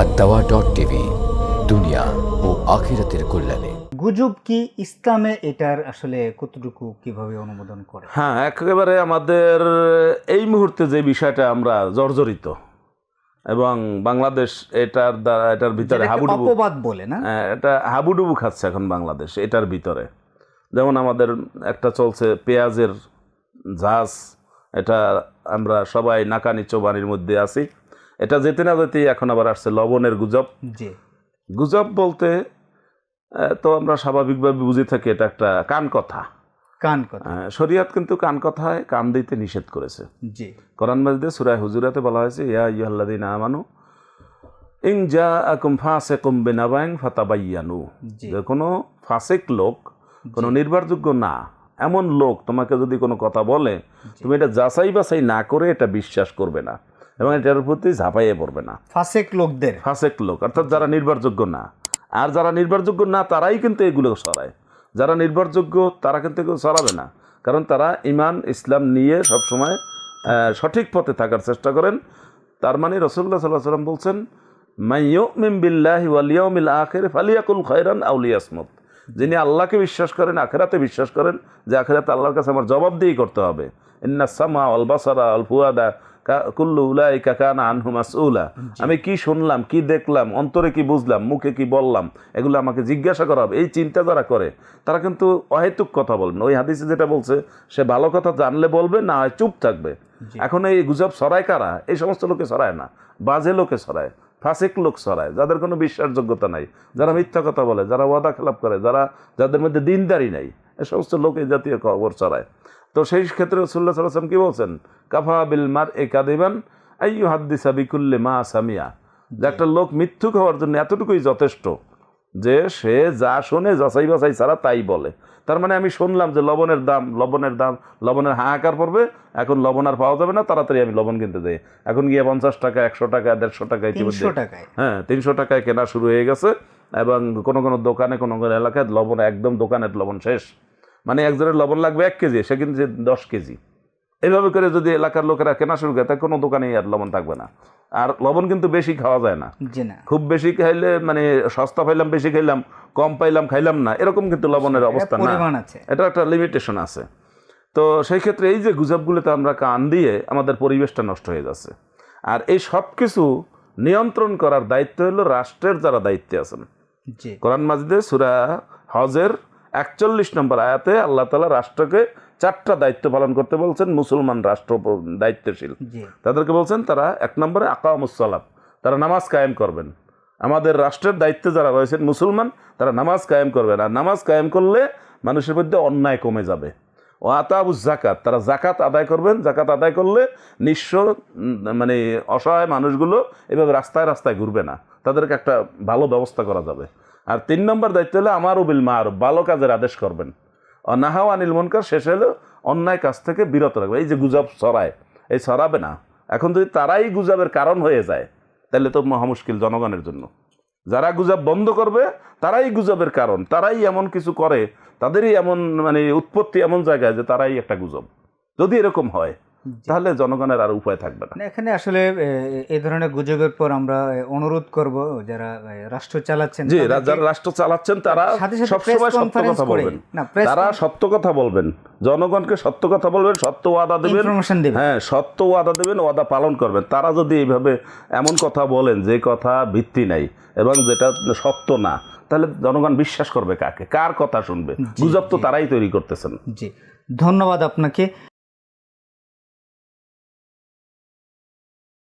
আর দাওয়া dot TV দুনিয়া ও আখিরাতের কল্যাণে। গুজব কি ইসলামে এটার আসলে কতটুকু কীভাবে অনুমোদন করে? হ্যাঁ একেবারে আমাদের এই মুহূর্তে যে বিষয়টা আমরা জর্জরিত এবং বাংলাদেশ এটার দ্বারা এটার ভিতরে হাবুডুবু অপবাদ বলে না? হ্যাঁ, এটা হাবুডুবু খাচ্ছে এখন বাংলাদেশ এটার ভিতরে। যেমন আমাদের একটা চলছে পেঁয়াজের ঝাঁজ এটা আমরা সবাই নাকানি চোবানির মধ্যে আছি। এটা যেতে না যেতেই এখন আবার আসছে লবণের গুজব। জি। গুজব বলতে তো আমরা স্বাভাবিকভাবে বুঝে থাকি এটা একটা কান কথা। কান কথা। আহ, শরীয়ত কিন্তু কান কথায় কান দিতে নিষেধ করেছে। জি। কোরআন মাজিদে সুরায় হুজুরাতে বলা হয়েছে ইয়া ইয়ুহাল্লাদিন আমানু ইং যা আকুম ফাসিকুম বিনাবাইন ফাতাবাইয়ানু। জি। যে কোনো ফাসিক লোক কোনো নির্ভরযোগ্য না এমন লোক তোমাকে যদি কোনো কথা বলে তুমি এটা যাচাই বাছাই না করে এটা বিশ্বাস করবে না। এবং এটার প্রতি ঝাঁপাইয়ে পড়বে না। ফাসেক লোকদের। ফাসেক লোক অর্থাৎ যারা নির্ভরযোগ্য না। আর যারা নির্ভরযোগ্য না তারাই কিন্তু এগুলো সরায়। যারা নির্ভরযোগ্য তারা কিন্তু এগুলো সরাবে না। কারণ তারা ইমান ইসলাম নিয়ে সবসময় সঠিক পথে থাকার চেষ্টা করেন। তার মানে রসুল্লাহ সাল্লাহ সাল্লাম বলছেন মাইয়মিম বিল্লাহি ওয়ালিয়মিল আখের ফালিয়াকুল খয়রান আউলিয়াসমত যিনি আল্লাহকে বিশ্বাস করেন আখেরাতে বিশ্বাস করেন যে আখেরাতে আল্লাহর কাছে আমার জবাবদিহি করতে হবে। ইন্না সামা অল কুল্লু উলাই কাকানা আনহু মাসউলা। আমি কি শুনলাম কি দেখলাম অন্তরে কি বুঝলাম মুখে কি বললাম এগুলো আমাকে জিজ্ঞাসা করা হবে। এই চিন্তা যারা করে তারা কিন্তু অহেতুক কথা বলবেন ওই হাদিসে যেটা বলছে সে ভালো কথা জানলে বলবে না হয় চুপ থাকবে। এখন এই গুজব সরায় কারা? এই সমস্ত লোকে সরায় না। বাজে লোকে সরায় ফাসিক লোক সরায় যাদের কোনো বিশ্বাসযোগ্যতা নাই। যারা মিথ্যা কথা বলে যারা ওয়াদা খেলাপ করে যারা যাদের মধ্যে দিনদারি নাই। এ সমস্ত লোক এই জাতীয় খবর ছড়ায়। তো সেই ক্ষেত্রে রসুল্লাহ সাল্লাম কি বলছেন? কাফা বিল মার এ কাদিবান আইয়ু হাদ্দিসা বিকুল্লে মা সামিয়া। যে একটা লোক মিথ্যুক হওয়ার জন্য এতটুকুই যথেষ্ট যে সে যা শোনে যাচাই বাছাই ছাড়া তাই বলে। তার মানে আমি শুনলাম যে লবণের দাম লবণের দাম লবণের হাহাকার পড়বে এখন লবণ আর পাওয়া যাবে না তাড়াতাড়ি আমি লবণ কিনতে যাই এখন গিয়ে পঞ্চাশ টাকা একশো টাকা দেড়শো টাকা ইতিমধ্যে তিনশো টাকায়। হ্যাঁ তিনশো টাকায় কেনা শুরু হয়ে গেছে এবং কোনো কোনো দোকানে কোনো কোনো এলাকায় লবণ একদম দোকানের লবণ শেষ। মানে একজনের লবণ লাগবে এক কেজি সে কিন্তু দশ কেজি। এইভাবে করে যদি এলাকার লোকেরা কেনা শুরু করে তাই কোনো দোকানেই আর লবণ থাকবে না। আর লবণ কিন্তু বেশি খাওয়া যায় না। খুব বেশি খাইলে মানে সস্তা পাইলাম বেশি খাইলাম কম পাইলাম খাইলাম না এরকম কিন্তু লবণের অবস্থা না। এটা একটা লিমিটেশন আছে। তো সেই ক্ষেত্রে এই যে গুজবগুলোতে আমরা কান দিয়ে আমাদের পরিবেশটা নষ্ট হয়ে যাচ্ছে। আর এই সব কিছু নিয়ন্ত্রণ করার দায়িত্ব হলো রাষ্ট্রের যারা দায়িত্বে আছেন। কোরআন মাজিদে সুরা হজের একচল্লিশ নম্বর আয়াতে আল্লাহ তালা রাষ্ট্রকে চারটা দায়িত্ব পালন করতে বলছেন মুসলমান রাষ্ট্র দায়িত্বশীল। তাদেরকে বলছেন তারা এক নম্বরে আকামুসলাপ তারা নামাজ কায়েম করবেন। আমাদের রাষ্ট্রের দায়িত্বে যারা রয়েছেন মুসলমান তারা নামাজ কায়েম করবেন। আর নামাজ কায়েম করলে মানুষের মধ্যে অন্যায় কমে যাবে। ও আতাবুজ জাকাত তারা জাকাত আদায় করবেন। জাকাত আদায় করলে নিঃস্ব মানে অসহায় মানুষগুলো এভাবে রাস্তায় রাস্তায় ঘুরবে না। তাদেরকে একটা ভালো ব্যবস্থা করা যাবে। আর তিন নম্বর দায়িত্ব হলো আমার উবিল মার ভালো কাজের আদেশ করবেন। অনাহাও আনিল মনকার, শেষ হলো অন্যায় কাজ থেকে বিরত রাখবে এই যে গুজব ছড়ায়, এই ছড়াবে না। এখন যদি তারাই গুজবের কারণ হয়ে যায়, তাহলে তো মহা মুশকিল জনগণের জন্য। যারা গুজব বন্ধ করবে, তারাই গুজবের কারণ। তারাই এমন কিছু করে, তাদেরই এমন মানে উৎপত্তি এমন জায়গায় যে তারাই একটা গুজব। যদি এরকম হয় তাহলে জনগণের আর উপায় থাকবে না। এখানে আসলে এই ধরনের গুজবের পর আমরা অনুরোধ করব যারা রাষ্ট্র চালাচ্ছেন জি যারা রাষ্ট্র চালাচ্ছেন তারা সবসময় সত্য কথা বলবেন। তারা সত্য কথা বলবেন। জনগণকে সত্য কথা বলবেন সত্য ওয়াদা দেবেন। হ্যাঁ সত্য ওয়াদা দেবেন ওয়াদা পালন করবেন। তারা যদি এইভাবে এমন কথা বলেন যে কথা ভিত্তি নাই এবং যেটা সত্য না তাহলে জনগণ বিশ্বাস করবে কাকে? কার কথা শুনবে? গুজব তো তারাই তৈরি করতেছেন। জি ধন্যবাদ আপনাকে।